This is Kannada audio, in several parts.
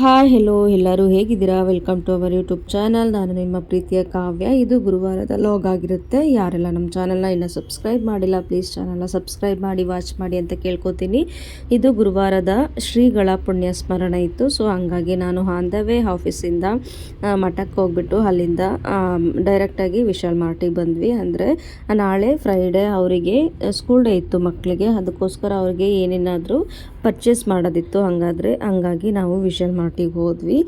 ಹಾಯ್ ಹೆಲೋ ಎಲ್ಲರೂ ಹೇಗಿದ್ದೀರಾ? Welcome to our YouTube channel ನಾನು ನಿಮ್ಮ ಪ್ರೀತಿಯ ಕಾವ್ಯ. ಇದು ಗುರುವಾರದ ಲಾಗ್ ಆಗಿರುತ್ತೆ. ಯಾರೆಲ್ಲ ನಮ್ಮ ಚಾನಲ್ನ ಇನ್ನೂ ಸಬ್ಸ್ಕ್ರೈಬ್ ಮಾಡಿಲ್ಲ ಪ್ಲೀಸ್ ಚಾನಲ್ನ ಸಬ್ಸ್ಕ್ರೈಬ್ ಮಾಡಿ ವಾಚ್ ಮಾಡಿ ಅಂತ ಕೇಳ್ಕೊತೀನಿ. ಇದು ಗುರುವಾರದ ಶ್ರೀಗಳ ಪುಣ್ಯ ಸ್ಮರಣೆ ಇತ್ತು. ಸೊ ಹಂಗಾಗಿ ನಾನು ಆನ್ ದ ವೇ ಆಫೀಸಿಂದ ಮಠಕ್ಕೆ ಹೋಗ್ಬಿಟ್ಟು ಅಲ್ಲಿಂದ ಡೈರೆಕ್ಟಾಗಿ ವಿಶಾಲ್ ಮಾರ್ಟಿಗೆ ಬಂದ್ವಿ. ಅಂದರೆ, ನಾಳೆ ಫ್ರೈಡೇ ಅವರಿಗೆ ಸ್ಕೂಲ್ ಡೇ ಇತ್ತು ಮಕ್ಕಳಿಗೆ. ಅದಕ್ಕೋಸ್ಕರ ಅವ್ರಿಗೆ ಏನೇನಾದರೂ ಪರ್ಚೇಸ್ ಮಾಡೋದಿತ್ತು. ಹಂಗಾದರೆ, ಹಂಗಾಗಿ ನಾವು ವಿಶಾಲ್ ಮಾರ್ಟಿಗೆ ಹೋದ್ವಿ.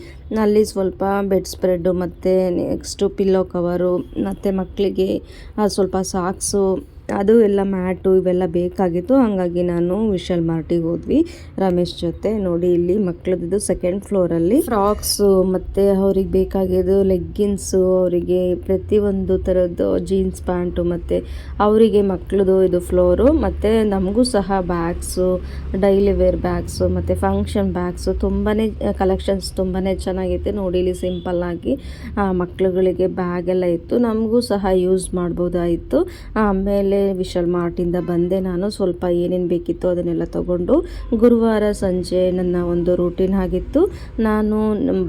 ಅಲ್ಲಿ ಸ್ವಲ್ಪ ಬೆಡ್ ಸ್ಪ್ರೆಡ್ಡು ಮತ್ತು ನೆಕ್ಸ್ಟು ಪಿಲ್ಲೋ ಕವರು ಮತ್ತು ಮಕ್ಕಳಿಗೆ ಸ್ವಲ್ಪ ಸಾಕ್ಸು ಅದು ಎಲ್ಲ ಮ್ಯಾಟು ಇವೆಲ್ಲ ಬೇಕಾಗಿತ್ತು, ಹಾಗಾಗಿ ನಾನು ವಿಶಾಲ್ ಮಾರ್ಟಿಗೆ ಹೋದ್ವಿ. ರಮೇಶ್ ಜೊತೆ ನೋಡಿ ಇಲ್ಲಿ ಮಕ್ಕಳದ್ದು ಸೆಕೆಂಡ್ ಫ್ಲೋರಲ್ಲಿ ಫ್ರಾಕ್ಸು ಮತ್ತು ಅವ್ರಿಗೆ ಬೇಕಾಗಿದ್ದು ಲೆಗ್ಗಿನ್ಸು ಅವರಿಗೆ ಪ್ರತಿಯೊಂದು ಥರದ್ದು ಜೀನ್ಸ್ ಪ್ಯಾಂಟು ಮತ್ತು ಅವರಿಗೆ ಮಕ್ಕಳದು ಇದು ಫ್ಲೋರು ಮತ್ತು ನಮಗೂ ಸಹ ಬ್ಯಾಗ್ಸು ಡೈಲಿ ವೇರ್ ಬ್ಯಾಗ್ಸು ಮತ್ತು ಫಂಕ್ಷನ್ ಬ್ಯಾಗ್ಸು ತುಂಬಾ ಕಲೆಕ್ಷನ್ಸ್ ತುಂಬಾ ಚೆನ್ನಾಗಿತ್ತು. ನೋಡಿ ಇಲ್ಲಿ ಸಿಂಪಲ್ಲಾಗಿ ಮಕ್ಕಳುಗಳಿಗೆ ಬ್ಯಾಗ್ ಎಲ್ಲ ಇತ್ತು. ನಮಗೂ ಸಹ ಯೂಸ್ ಮಾಡ್ಬೋದಾಯಿತು. ಆಮೇಲೆ ವಿಶಾಲ್ ಮಾರ್ಟಿಂದ ಬಂದೆ ನಾನು. ಸ್ವಲ್ಪ ಏನೇನು ಬೇಕಿತ್ತು ಅದನ್ನೆಲ್ಲ ತಗೊಂಡು ಗುರುವಾರ ಸಂಜೆ ನನ್ನ ಒಂದು ರೂಟೀನ್ ಆಗಿತ್ತು. ನಾನು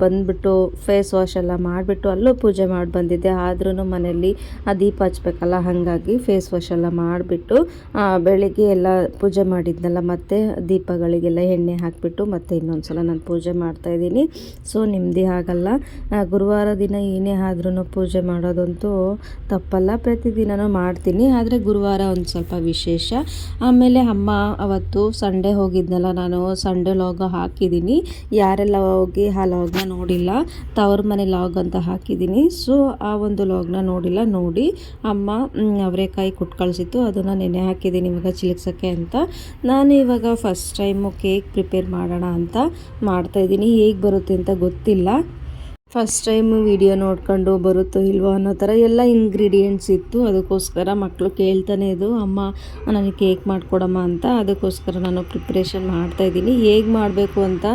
ಬಂದುಬಿಟ್ಟು ಫೇಸ್ ವಾಶ್ ಎಲ್ಲ ಮಾಡಿಬಿಟ್ಟು ಅಲ್ಲೂ ಪೂಜೆ ಮಾಡಿ ಬಂದಿದ್ದೆ. ಆದ್ರೂ ಮನೆಯಲ್ಲಿ ಆ ದೀಪ ಹಚ್ಬೇಕಲ್ಲ, ಹಾಗಾಗಿ ಫೇಸ್ ವಾಶ್ ಎಲ್ಲ ಮಾಡಿಬಿಟ್ಟು ಬೆಳಿಗ್ಗೆ ಎಲ್ಲ ಪೂಜೆ ಮಾಡಿದ್ನಲ್ಲ, ಮತ್ತೆ ದೀಪಗಳಿಗೆಲ್ಲ ಎಣ್ಣೆ ಹಾಕಿಬಿಟ್ಟು ಮತ್ತೆ ಇನ್ನೊಂದ್ಸಲ ನಾನು ಪೂಜೆ ಮಾಡ್ತಾಯಿದ್ದೀನಿ ಸೊ ನೆಮ್ಮದಿ ಆಗಲ್ಲ ಗುರುವಾರ ದಿನ ಏನೇ ಆದ್ರೂ ಪೂಜೆ ಮಾಡೋದಂತೂ ತಪ್ಪಲ್ಲ. ಪ್ರತಿದಿನನೂ ಮಾಡ್ತೀನಿ. ಆದರೆ ಗುರುವಾರ ಒಂದು ಸ್ವಲ್ಪ ವಿಶೇಷ. ಆಮೇಲೆ ಅಮ್ಮ ಅವತ್ತು ಸಂಡೇ ಹೋಗಿದ್ನಲ್ಲ, ನಾನು ಸಂಡೇ ಲಾಗ್ ಹಾಕಿದ್ದೀನಿ. ಯಾರೆಲ್ಲ ಹೋಗಿ ಆ ಲಾಗ್ನ ನೋಡಿಲ್ಲ, ತವ್ರ ಮನೆ ಲಾಗ್ ಅಂತ ಹಾಕಿದ್ದೀನಿ. ಸೊ ಆ ಒಂದು ಲಾಗ್ನ ನೋಡಿಲ್ಲ, ನೋಡಿ ಅಮ್ಮ ಅವರೆಕಾಯಿ ಕುಟ್ಟು ಕಳಿಸಿತ್ತು ಅದನ್ನು ನೆನೆ ಹಾಕಿದ್ದೀನಿ ಇವಾಗ ಚಿಲಕ್ಸೋಕ್ಕೆ ಅಂತ. ನಾನು ಇವಾಗ ಫಸ್ಟ್ ಟೈಮು ಕೇಕ್ ಪ್ರಿಪೇರ್ ಮಾಡೋಣ ಅಂತ ಮಾಡ್ತಾಯಿದ್ದೀನಿ ಹೇಗೆ ಬರುತ್ತೆ ಅಂತ ಗೊತ್ತಿಲ್ಲ. ಫಸ್ಟ್ ಟೈಮ್ ವಿಡಿಯೋ ನೋಡ್ಕೊಂಡು ಬರುತ್ತೋ ಇಲ್ವೋ ಅನ್ನೋ ಥರ ಎಲ್ಲ ಇಂಗ್ರೀಡಿಯೆಂಟ್ಸ್ ಇತ್ತು. ಅದಕ್ಕೋಸ್ಕರ ಮಕ್ಕಳು ಕೇಳ್ತಾನೆ ಇದು ಅಮ್ಮ, ನನಗೆ ಕೇಕ್ ಮಾಡಿಕೊಡಮ್ಮ ಅಂತ. ಅದಕ್ಕೋಸ್ಕರ ನಾನು ಪ್ರಿಪ್ರೇಷನ್ ಮಾಡ್ತಾಯಿದ್ದೀನಿ ಹೇಗೆ ಮಾಡಬೇಕು ಅಂತ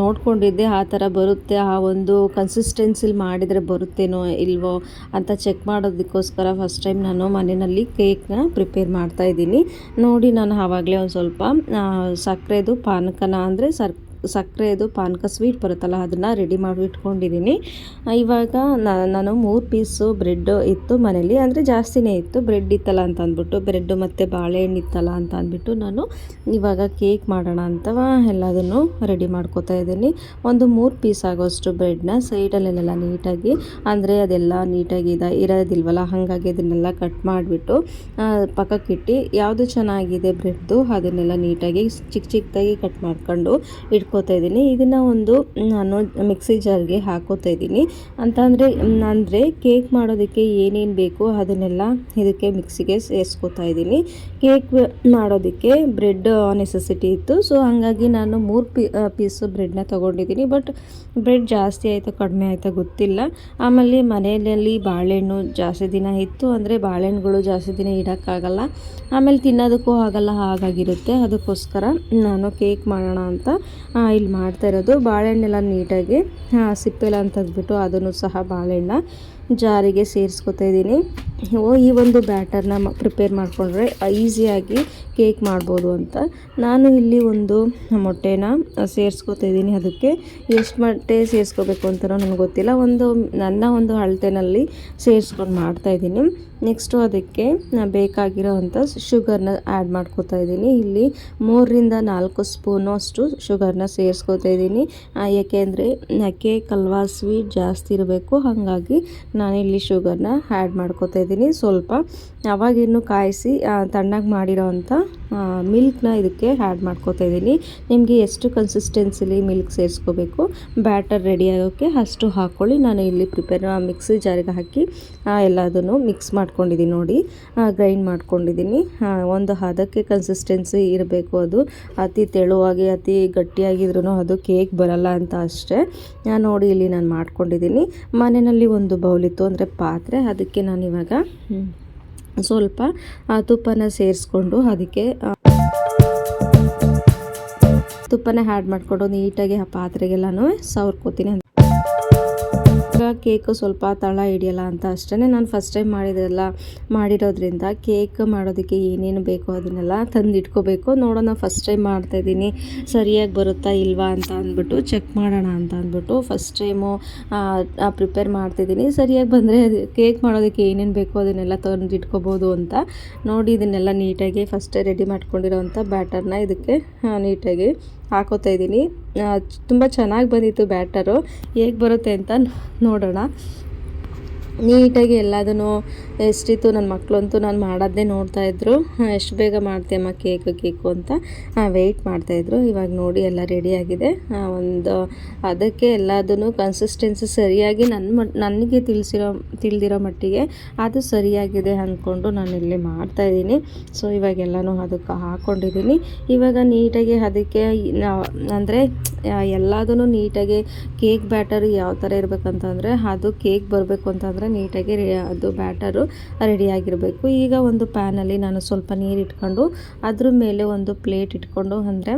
ನೋಡ್ಕೊಂಡಿದ್ದೆ, ಆ ಥರ ಬರುತ್ತೆ, ಆ ಒಂದು ಕನ್ಸಿಸ್ಟೆನ್ಸಿಲಿ ಮಾಡಿದರೆ ಬರುತ್ತೇನೋ ಇಲ್ವೋ ಅಂತ ಚೆಕ್ ಮಾಡೋದಕ್ಕೋಸ್ಕರ ಫಸ್ಟ್ ಟೈಮ್ ನಾನು ಮನೆಯಲ್ಲಿ ಕೇಕ್ನ ಪ್ರಿಪೇರ್ ಮಾಡ್ತಾಯಿದ್ದೀನಿ ನೋಡಿ, ನಾನು ಆವಾಗಲೇ ಒಂದು ಸ್ವಲ್ಪ ಸಕ್ಕರೆದು ಪಾನಕನ ಅಂದರೆ ಸರ್ ಸಕ್ಕರೆದು ಪಾನಕ ಸ್ವೀಟ್ ಬರುತ್ತಲ್ಲ, ಅದನ್ನು ರೆಡಿ ಮಾಡಿ ಇಟ್ಕೊಂಡಿದ್ದೀನಿ. ಇವಾಗ ನಾನು ಮೂರು ಪೀಸು ಬ್ರೆಡ್ ಇತ್ತು ಮನೇಲಿ, ಅಂದರೆ ಜಾಸ್ತಿನೇ ಇತ್ತು. ಬ್ರೆಡ್ ಇತ್ತಲ್ಲ ಅಂತ ಅಂದ್ಬಿಟ್ಟು ಬ್ರೆಡ್ ಮತ್ತು ಬಾಳೆಹಣ್ಣು ಇತ್ತಲ್ಲ ಅಂತ ಅಂದ್ಬಿಟ್ಟು ನಾನು ಇವಾಗ ಕೇಕ್ ಮಾಡೋಣ ಅಂತ ಎಲ್ಲದನ್ನು ರೆಡಿ ಮಾಡ್ಕೋತಾ ಇದ್ದೀನಿ. ಒಂದು ಮೂರು ಪೀಸ್ ಆಗೋಷ್ಟು ಬ್ರೆಡ್ನ ಸೈಡಲ್ಲೆಲ್ಲ ನೀಟಾಗಿ, ಅಂದರೆ ಅದೆಲ್ಲ ನೀಟಾಗಿ ಇದ, ಇರೋದಿಲ್ವಲ್ಲ, ಹಾಗಾಗಿ ಅದನ್ನೆಲ್ಲ ಕಟ್ ಮಾಡಿಬಿಟ್ಟು ಪಕ್ಕಕ್ಕಿಟ್ಟು ಯಾವುದು ಚೆನ್ನಾಗಿದೆ ಬ್ರೆಡ್ದು ಅದನ್ನೆಲ್ಲ ನೀಟಾಗಿ ಚಿಕ್ಕ ಚಿಕ್ಕದಾಗಿ ಕಟ್ ಮಾಡ್ಕೊಂಡು ಇಟ್ಕೋತಾ ಇದ್ದೀನಿ. ಇದನ್ನು ಒಂದು ನಾನು ಮಿಕ್ಸಿ ಜಾರ್ಗೆ ಹಾಕೋತಾ ಇದ್ದೀನಿ. ಅಂತಂದರೆ ಅಂದರೆ ಕೇಕ್ ಮಾಡೋದಕ್ಕೆ ಏನೇನು ಬೇಕು ಅದನ್ನೆಲ್ಲ ಇದಕ್ಕೆ ಮಿಕ್ಸಿಗೆ ಸೇರಿಸ್ಕೋತಾ ಇದ್ದೀನಿ. ಕೇಕ್ ಮಾಡೋದಕ್ಕೆ ಬ್ರೆಡ್ ನೆಸೆಸಿಟಿ ಇತ್ತು. ಸೊ, ಹಾಗಾಗಿ ನಾನು ಮೂರು ಪೀ ಪೀಸು ಬ್ರೆಡ್ನ ತೊಗೊಂಡಿದ್ದೀನಿ. ಬಟ್ ಬ್ರೆಡ್ ಜಾಸ್ತಿ ಆಯಿತು, ಕಡಿಮೆ ಆಯಿತು ಗೊತ್ತಿಲ್ಲ. ಆಮೇಲೆ ಮನೆಯಲ್ಲಿ ಬಾಳೆಹಣ್ಣು ಜಾಸ್ತಿ ದಿನ ಇತ್ತು ಅಂದರೆ ಬಾಳೆಹಣ್ಣುಗಳು ಜಾಸ್ತಿ ದಿನ ಇಡೋಕ್ಕಾಗಲ್ಲ. ಆಮೇಲೆ ತಿನ್ನೋದಕ್ಕೂ ಆಗಲ್ಲ, ಹಾಗಾಗಿರುತ್ತೆ. ಅದಕ್ಕೋಸ್ಕರ ನಾನು ಕೇಕ್ ಮಾಡೋಣ ಅಂತ ಇಲ್ಲಿ ಮಾಡ್ತಾ ಇರೋದು. ಬಾಳೆಹಣ್ಣೆಲ್ಲ ನೀಟಾಗಿ ಸಿಪ್ಪೆಲ್ಲ ತೆಗೆದ್ಬಿಟ್ಟು ಅದನ್ನು ಸಹ ಬಾಳೆಹಣ್ಣ ಜಾರಿಗೆ ಸೇರಿಸ್ಕೊತಾ ಇದ್ದೀನಿ. ಈ ಒಂದು ಬ್ಯಾಟರ್ನ ಪ್ರಿಪೇರ್ ಮಾಡಿಕೊಂಡ್ರೆ ಈಸಿಯಾಗಿ ಕೇಕ್ ಮಾಡ್ಬೋದು ಅಂತ. ನಾನು ಇಲ್ಲಿ ಒಂದು ಮೊಟ್ಟೆನ ಇದ್ದೀನಿ. ಅದಕ್ಕೆ ಎಷ್ಟು ಮೊಟ್ಟೆ ಸೇರಿಸ್ಕೋಬೇಕು ಅಂತ ನನಗೆ ಗೊತ್ತಿಲ್ಲ. ಒಂದು, ನನ್ನ ಒಂದು ಅಳತೆನಲ್ಲಿ ಸೇರಿಸ್ಕೊಂಡು ಮಾಡ್ತಾಯಿದ್ದೀನಿ ನೆಕ್ಸ್ಟು ಅದಕ್ಕೆ ಬೇಕಾಗಿರೋ ಅಂಥ ಶುಗರ್ನ ಆ್ಯಡ್ ಮಾಡ್ಕೋತಾ ಇದ್ದೀನಿ. ಇಲ್ಲಿ ಮೂರರಿಂದ ನಾಲ್ಕು ಸ್ಪೂನು ಅಷ್ಟು ಶುಗರ್ನ ಸೇರಿಸ್ಕೋತಾ ಇದ್ದೀನಿ. ಏಕೆಂದರೆ ಕೇಕ್ ಅಲ್ವಾ ಸ್ವೀಟ್ ಜಾಸ್ತಿ ಇರಬೇಕು, ಹಾಗಾಗಿ ನಾನಿಲ್ಲಿ ಶುಗರ್ನ ಆ್ಯಡ್ ಮಾಡ್ಕೋತಾ ಇದ್ದೀನಿ. ಸ್ವಲ್ಪ ಅವಾಗಿನ್ನು ಕಾಯಿಸಿ ತಣ್ಣಗೆ ಮಾಡಿರೋ ಮಿಲ್ಕ್ನ ಇದಕ್ಕೆ ಆ್ಯಡ್ ಮಾಡ್ಕೋತಾ ಇದ್ದೀನಿ. ನಿಮಗೆ ಎಷ್ಟು ಕನ್ಸಿಸ್ಟೆನ್ಸಿಲಿ ಮಿಲ್ಕ್ ಸೇರಿಸ್ಕೋಬೇಕು, ಬ್ಯಾಟರ್ ರೆಡಿ ಆಗೋಕ್ಕೆ ಅಷ್ಟು ಹಾಕ್ಕೊಳ್ಳಿ ನಾನು ಇಲ್ಲಿ ಪ್ರಿಪೇರ್ ಮಿಕ್ಸಿ ಜಾರಿಗೆ ಹಾಕಿ ಎಲ್ಲದನ್ನು ಮಿಕ್ಸ್ ಮಾಡ್ಕೊಂಡಿದ್ದೀನಿ ನೋಡಿ. ಗ್ರೈಂಡ್ ಮಾಡ್ಕೊಂಡಿದ್ದೀನಿ. ಒಂದು ಹದಕ್ಕೆ ಕನ್ಸಿಸ್ಟೆನ್ಸಿ ಇರಬೇಕು ಅದು. ಅತಿ ತೆಳುವಾಗಿ, ಅತಿ ಗಟ್ಟಿಯಾಗಿದ್ರೂ ಅದು ಕೇಕ್ ಬರಲ್ಲ ಅಂತ ಅಷ್ಟೇ. ನೋಡಿ ಇಲ್ಲಿ ನಾನು ಮಾಡ್ಕೊಂಡಿದ್ದೀನಿ. ಮನೆಯಲ್ಲಿ ಒಂದು ಬೌಲಿತ್ತು ಅಂದರೆ ಪಾತ್ರೆ. ಅದಕ್ಕೆ ನಾನು ಇವಾಗ ಸ್ವಲ್ಪ ತುಪ್ಪನ ಸೇರಿಸ್ಕೊಂಡು ಅದಕ್ಕೆ ತುಪ್ಪನ ಹ್ಯಾಡ್ ಮಾಡಿಕೊಂಡು ನೀಟಾಗಿ ಆ ಪಾತ್ರೆಗೆಲ್ಲನೂ ಸವರ್ಕೋತೀನಿ. ಕೇಕು ಸ್ವಲ್ಪ ತಳ ಹಿಡಿಯಲ್ಲ ಅಂತ ಅಷ್ಟೇ ನಾನು ಫಸ್ಟ್ ಟೈಮ್ ಮಾಡಿದ್ರಲ್ಲ, ಮಾಡಿರೋದ್ರಿಂದ ಕೇಕ್ ಮಾಡೋದಕ್ಕೆ ಏನೇನು ಬೇಕೋ ಅದನ್ನೆಲ್ಲ ತಂದು ಇಟ್ಕೋಬೇಕು ನೋಡೋಣ ಫಸ್ಟ್ ಟೈಮ್ ಮಾಡ್ತಾಯಿದ್ದೀನಿ ಸರಿಯಾಗಿ ಬರುತ್ತಾ ಇಲ್ವಾ ಅಂತ ಅಂದ್ಬಿಟ್ಟು ಚೆಕ್ ಮಾಡೋಣ ಅಂತ ಅಂದ್ಬಿಟ್ಟು ಫಸ್ಟ್ ಟೈಮು ಪ್ರಿಪೇರ್ ಮಾಡ್ತಿದ್ದೀನಿ ಸರಿಯಾಗಿ ಬಂದರೆ ಕೇಕ್ ಮಾಡೋದಕ್ಕೆ ಏನೇನು ಬೇಕೋ ಅದನ್ನೆಲ್ಲ ತಂದು ಇಟ್ಕೋಬೋದು ಅಂತ ನೋಡಿ, ಇದನ್ನೆಲ್ಲ ನೀಟಾಗಿ ಫಸ್ಟೇ ರೆಡಿ ಮಾಡ್ಕೊಂಡಿರೋವಂಥ ಬ್ಯಾಟರ್ನ ಇದಕ್ಕೆ ನೀಟಾಗಿ ಹಾಕೋತಾ ಇದ್ದೀನಿ. ತುಂಬ ಚೆನ್ನಾಗಿ ಬಂದಿತ್ತು ಬ್ಯಾಟರು ಹೇಗೆ ಬರುತ್ತೆ ಅಂತ ನೋಡೋಣ. да ನೀಟಾಗಿ ಎಲ್ಲದನ್ನು ಎಷ್ಟಿತ್ತು ನನ್ನ ಮಕ್ಕಳಂತೂ ನಾನು ಮಾಡೋದನ್ನೇ ನೋಡ್ತಾಯಿದ್ರು ಎಷ್ಟು ಬೇಗ ಮಾಡ್ತೀಯಮ್ಮ ಕೇಕು ಕೇಕು ಅಂತ. ವೆಯ್ಟ್ ಮಾಡ್ತಾಯಿದ್ರು ಇವಾಗ ನೋಡಿ ಎಲ್ಲ ರೆಡಿಯಾಗಿದೆ ಒಂದು ಅದಕ್ಕೆ ಎಲ್ಲದನ್ನು ಕನ್ಸಿಸ್ಟೆನ್ಸಿ ಸರಿಯಾಗಿ ನನ್ನ ನನಗೆ ತಿಳಿಸಿರೋ, ತಿಳಿದಿರೋ ಮಟ್ಟಿಗೆ ಅದು ಸರಿಯಾಗಿದೆ ಅಂದ್ಕೊಂಡು ನಾನು ಇಲ್ಲಿ ಮಾಡ್ತಾಯಿದ್ದೀನಿ ಸೊ ಇವಾಗೆಲ್ಲನೂ ಅದಕ್ಕೆ ಹಾಕ್ಕೊಂಡಿದ್ದೀನಿ ಇವಾಗ ನೀಟಾಗಿ ಅದಕ್ಕೆ ಅಂದರೆ, ಎಲ್ಲದನ್ನು ನೀಟಾಗಿ ಕೇಕ್ ಬ್ಯಾಟರ್ ಯಾವ ಥರ ಇರಬೇಕಂತಂದರೆ, ಅದು ಕೇಕ್ ಬರಬೇಕು ಅಂತಂದರೆ ನೀಟಾಗಿ ಅದು ಬ್ಯಾಟರು ರೆಡಿಯಾಗಿರಬೇಕು. ಈಗ ಒಂದು ಪ್ಯಾನಲ್ಲಿ ನಾನು ಸ್ವಲ್ಪ ನೀರು ಇಟ್ಕೊಂಡು ಅದ್ರ ಮೇಲೆ ಒಂದು ಪ್ಲೇಟ್ ಇಟ್ಕೊಂಡು ಅಂದರೆ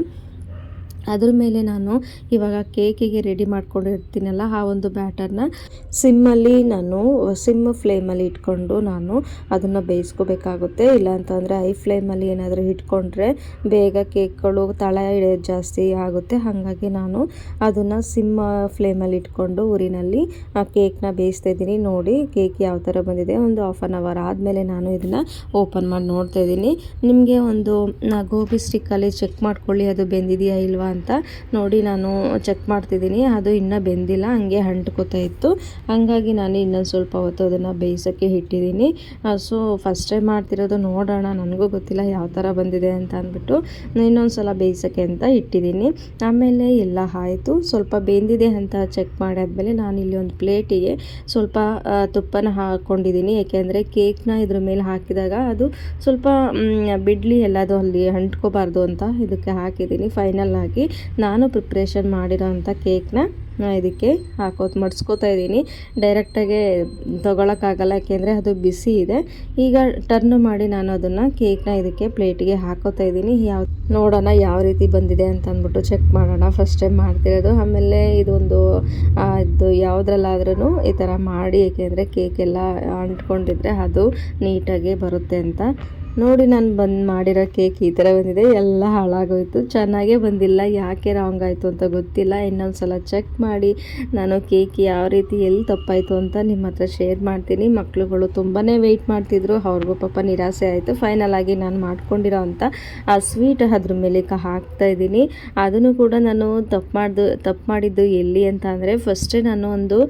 ಅದ್ರ ಮೇಲೆ ನಾನು ಇವಾಗ ಕೇಕಿಗೆ ರೆಡಿ ಮಾಡ್ಕೊಂಡಿರ್ತೀನಲ್ಲ ಆ ಒಂದು ಬ್ಯಾಟರ್ನ ಸಿಮ್ಮಲ್ಲಿ ನಾನು ಸಿಮ್ ಫ್ಲೇಮಲ್ಲಿ ಇಟ್ಕೊಂಡು ನಾನು ಅದನ್ನು ಬೇಯಿಸ್ಕೋಬೇಕಾಗುತ್ತೆ. ಇಲ್ಲ ಅಂತಂದರೆ ಐ ಫ್ಲೇಮಲ್ಲಿ ಏನಾದರೂ ಇಟ್ಕೊಂಡ್ರೆ ಬೇಗ ಕೇಕ್ಗಳು ತಳ ಜಾಸ್ತಿ ಆಗುತ್ತೆ. ಹಾಗಾಗಿ ನಾನು ಅದನ್ನು ಸಿಮ್ ಫ್ಲೇಮಲ್ಲಿ ಇಟ್ಕೊಂಡು ಊರಿನಲ್ಲಿ ಆ ಕೇಕ್ನ ಬೇಯಿಸ್ತಾ ಇದ್ದೀನಿ. ನೋಡಿ ಕೇಕ್ ಯಾವ ಥರ ಬಂದಿದೆ. ಒಂದು ಹಾಫ್ ಆನ್ ಅವರ್ ಆದಮೇಲೆ ನಾನು ಇದನ್ನು ಓಪನ್ ಮಾಡಿ ನೋಡ್ತಾ ಇದ್ದೀನಿ. ನಿಮಗೆ ಒಂದು ಗೋಬಿ ಸ್ಟಿಕ್ಕಲ್ಲಿ ಚೆಕ್ ಮಾಡ್ಕೊಳ್ಳಿ. ಅದು ಬೆಂದಿದೆಯಾ ಇಲ್ವಾ ಅಂತ ನೋಡಿ ನಾನು ಚೆಕ್ ಮಾಡ್ತಿದ್ದೀನಿ. ಅದು ಇನ್ನೂ ಬೆಂದಿಲ್ಲ, ಹಂಗೆ ಅಂಟ್ಕೋತಾ ಇತ್ತು. ಹಾಗಾಗಿ ನಾನು ಇನ್ನೊಂದು ಸ್ವಲ್ಪ ಹೊತ್ತು ಅದನ್ನು ಬೇಯಿಸೋಕ್ಕೆ ಇಟ್ಟಿದ್ದೀನಿ. ಸೊ ಫಸ್ಟ್ ಟೈಮ್ ಮಾಡ್ತಿರೋದು ನೋಡೋಣ, ನನಗೂ ಗೊತ್ತಿಲ್ಲ ಯಾವ ಥರ ಬಂದಿದೆ ಅಂತ ಅಂದ್ಬಿಟ್ಟು ಇನ್ನೊಂದು ಸಲ ಬೇಯಿಸೋಕ್ಕೆ ಅಂತ ಇಟ್ಟಿದ್ದೀನಿ. ಆಮೇಲೆ ಎಲ್ಲ ಆಯಿತು. ಸ್ವಲ್ಪ ಬೆಂದಿದೆ ಅಂತ ಚೆಕ್ ಮಾಡಾದ್ಮೇಲೆ ನಾನು ಇಲ್ಲಿ ಒಂದು ಪ್ಲೇಟಿಗೆ ಸ್ವಲ್ಪ ತುಪ್ಪನ ಹಾಕ್ಕೊಂಡಿದ್ದೀನಿ ಯಾಕೆಂದರೆ ಕೇಕ್ನ ಇದ್ರ ಮೇಲೆ ಹಾಕಿದಾಗ ಅದು ಸ್ವಲ್ಪ ಬಿಡ್ಲಿ ಎಲ್ಲದು ಅಲ್ಲಿ ಅಂಟ್ಕೋಬಾರ್ದು ಅಂತ ಇದಕ್ಕೆ ಹಾಕಿದ್ದೀನಿ. ಫೈನಲ್ ಆಗಿ ನಾನು ಪ್ರಿಪ್ರೇಷನ್ ಮಾಡಿರೋ ಅಂಥ ಕೇಕ್ನ ಇದಕ್ಕೆ ಹಾಕೋದು ಮಡಿಸ್ಕೋತಾ ಇದ್ದೀನಿ. ಡೈರೆಕ್ಟಾಗೆ ತೊಗೊಳಕ್ಕಾಗಲ್ಲ, ಯಾಕೆಂದರೆ ಅದು ಬಿಸಿ ಇದೆ. ಈಗ ಟರ್ನ್ ಮಾಡಿ ನಾನು ಅದನ್ನು ಕೇಕ್ನ ಇದಕ್ಕೆ ಪ್ಲೇಟಿಗೆ ಹಾಕೋತಾ ಇದ್ದೀನಿ. ಯಾವ, ನೋಡೋಣ ಯಾವ ರೀತಿ ಬಂದಿದೆ ಅಂತ ಅಂದ್ಬಿಟ್ಟು ಚೆಕ್ ಮಾಡೋಣ. ಫಸ್ಟ್ ಟೈಮ್ ಮಾಡ್ತಿರೋದು. ಆಮೇಲೆ ಇದೊಂದು ಇದು ಯಾವುದ್ರಲ್ಲಾದ್ರೂ ಈ ಥರ ಮಾಡಿ ಏಕೆಂದರೆ ಕೇಕೆಲ್ಲ ಅಂಟ್ಕೊಂಡಿದ್ರೆ ಅದು ನೀಟಾಗಿ ಬರುತ್ತೆ ಅಂತ. ನೋಡಿ ನಾನು ಬಂದು ಮಾಡಿರೋ ಕೇಕ್ ಈ ಥರ ಬಂದಿದೆ, ಎಲ್ಲ ಹಾಳಾಗೋಯ್ತು. ಚೆನ್ನಾಗೇ ಬಂದಿಲ್ಲ, ಯಾಕೆ ರಾಂಗ್ ಆಯಿತು ಅಂತ ಗೊತ್ತಿಲ್ಲ. ಇನ್ನೊಂದು ಸಲ ಚೆಕ್ ಮಾಡಿ, ನಾನು ಕೇಕ್ ಯಾವ ರೀತಿ ಎಲ್ಲಿ ತಪ್ಪಾಯಿತು ಅಂತ ನಿಮ್ಮ ಹತ್ರ ಶೇರ್ ಮಾಡ್ತೀನಿ. ಮಕ್ಕಳುಗಳು ತುಂಬಾ ವೆಯ್ಟ್ ಮಾಡ್ತಿದ್ರು, ಅವ್ರಿಗೂ ಪಾಪ ನಿರಾಸೆ ಆಯಿತು. ಫೈನಲ್ ಆಗಿ ನಾನು ಮಾಡ್ಕೊಂಡಿರೋ ಅಂಥ ಆ ಸ್ವೀಟ್ ಅದ್ರ ಮೇಲೆ ಹಾಕ್ತಾ ಇದ್ದೀನಿ. ಅದನ್ನು ಕೂಡ ನಾನು ತಪ್ಪು ಮಾಡ್ದು ತಪ್ಪು ಮಾಡಿದ್ದು ಎಲ್ಲಿ ಅಂತ ಅಂದರೆ ಫಸ್ಟೇ ನಾನು ಒಂದು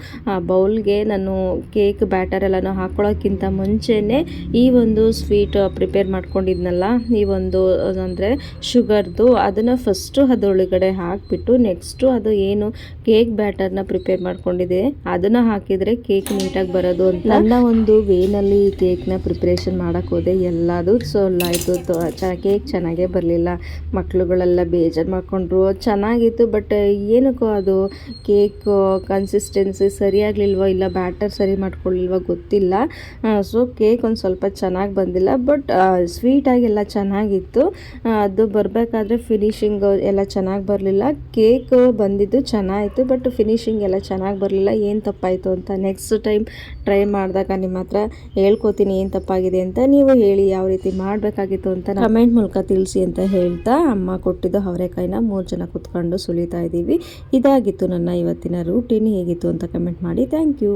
ಬೌಲ್ಗೆ ನಾನು ಕೇಕ್ ಬ್ಯಾಟರ್ ಎಲ್ಲನೂ ಹಾಕೊಳ್ಳೋಕ್ಕಿಂತ ಮುಂಚೆನೇ ಈ ಒಂದು ಸ್ವೀಟ್ ಪ್ರಿಪೇರ್ ಪ್ರಿಪೇರ್ ಮಾಡ್ಕೊಂಡಿದ್ನಲ್ಲ, ಈ ಒಂದು, ಅಂದರೆ ಶುಗರ್ದು ಅದನ್ನು ಫಸ್ಟು ಅದರೊಳಗಡೆ ಹಾಕಿಬಿಟ್ಟು ನೆಕ್ಸ್ಟು ಅದು ಏನು ಕೇಕ್ ಬ್ಯಾಟರ್ನ ಪ್ರಿಪೇರ್ ಮಾಡ್ಕೊಂಡಿದೆ, ಅದನ್ನು ಹಾಕಿದರೆ ಕೇಕ್ ನೀಟಾಗಿ ಬರೋದು ಅಂತ. ನನ್ನ ಒಂದು ವೇನಲ್ಲಿ ಕೇಕ್ನ ಪ್ರಿಪ್ರೇಷನ್ ಮಾಡೋಕ್ಕೆ ಹೋದೆ, ಎಲ್ಲದು ಸೋಲ್ ಆಯಿತು ಕೇಕ್ ಚೆನ್ನಾಗೇ ಬರಲಿಲ್ಲ. ಮಕ್ಕಳುಗಳೆಲ್ಲ ಬೇಜಾರು ಮಾಡಿಕೊಂಡ್ರು, ಚೆನ್ನಾಗಿತ್ತು ಬಟ್ ಏನಕ್ಕೋ ಅದು ಕೇಕ್ ಕನ್ಸಿಸ್ಟೆನ್ಸಿ ಸರಿಯಾಗಲಿಲ್ವ ಇಲ್ಲ ಬ್ಯಾಟರ್ ಸರಿ ಮಾಡ್ಕೊಳ್ಳಿಲ್ವ ಗೊತ್ತಿಲ್ಲ. ಸೊ ಕೇಕ್ ಒಂದು ಸ್ವಲ್ಪ ಚೆನ್ನಾಗಿ ಬಂದಿಲ್ಲ ಬಟ್ ಸ್ವೀಟಾಗಿ ಎಲ್ಲ ಚೆನ್ನಾಗಿತ್ತು. ಅದು ಬರಬೇಕಾದ್ರೆ ಫಿನಿಶಿಂಗ್ ಎಲ್ಲ ಚೆನ್ನಾಗಿ ಬರಲಿಲ್ಲ. ಕೇಕ್ ಬಂದಿದ್ದು ಚೆನ್ನಾಗಿತ್ತು ಬಟ್ ಫಿನಿಶಿಂಗ್ ಎಲ್ಲ ಚೆನ್ನಾಗಿ ಬರಲಿಲ್ಲ. ಏನು ತಪ್ಪಾಯಿತು ಅಂತ ನೆಕ್ಸ್ಟ್ ಟೈಮ್ ಟ್ರೈ ಮಾಡಿದಾಗ ನಿಮ್ಮ ಹತ್ರ ಹೇಳ್ಕೊತೀನಿ ಏನು ತಪ್ಪಾಗಿದೆ ಅಂತ. ನೀವು ಹೇಳಿ ಯಾವ ರೀತಿ ಮಾಡಬೇಕಾಗಿತ್ತು ಅಂತ ಕಮೆಂಟ್ ಮೂಲಕ ತಿಳಿಸಿ ಅಂತ ಹೇಳ್ತಾ ಅಮ್ಮ ಕೊಟ್ಟಿದ್ದು ಅವರೆಕಾಯಿನ ಮೂರು ಜನ ಕುತ್ಕೊಂಡು ಸುಲಿತಾ ಇದ್ದೀವಿ. ಇದಾಗಿತ್ತು ನನ್ನ ಇವತ್ತಿನ ರೂಟೀನ್ ಹೇಗಿತ್ತು ಅಂತ ಕಮೆಂಟ್ ಮಾಡಿ. Thank you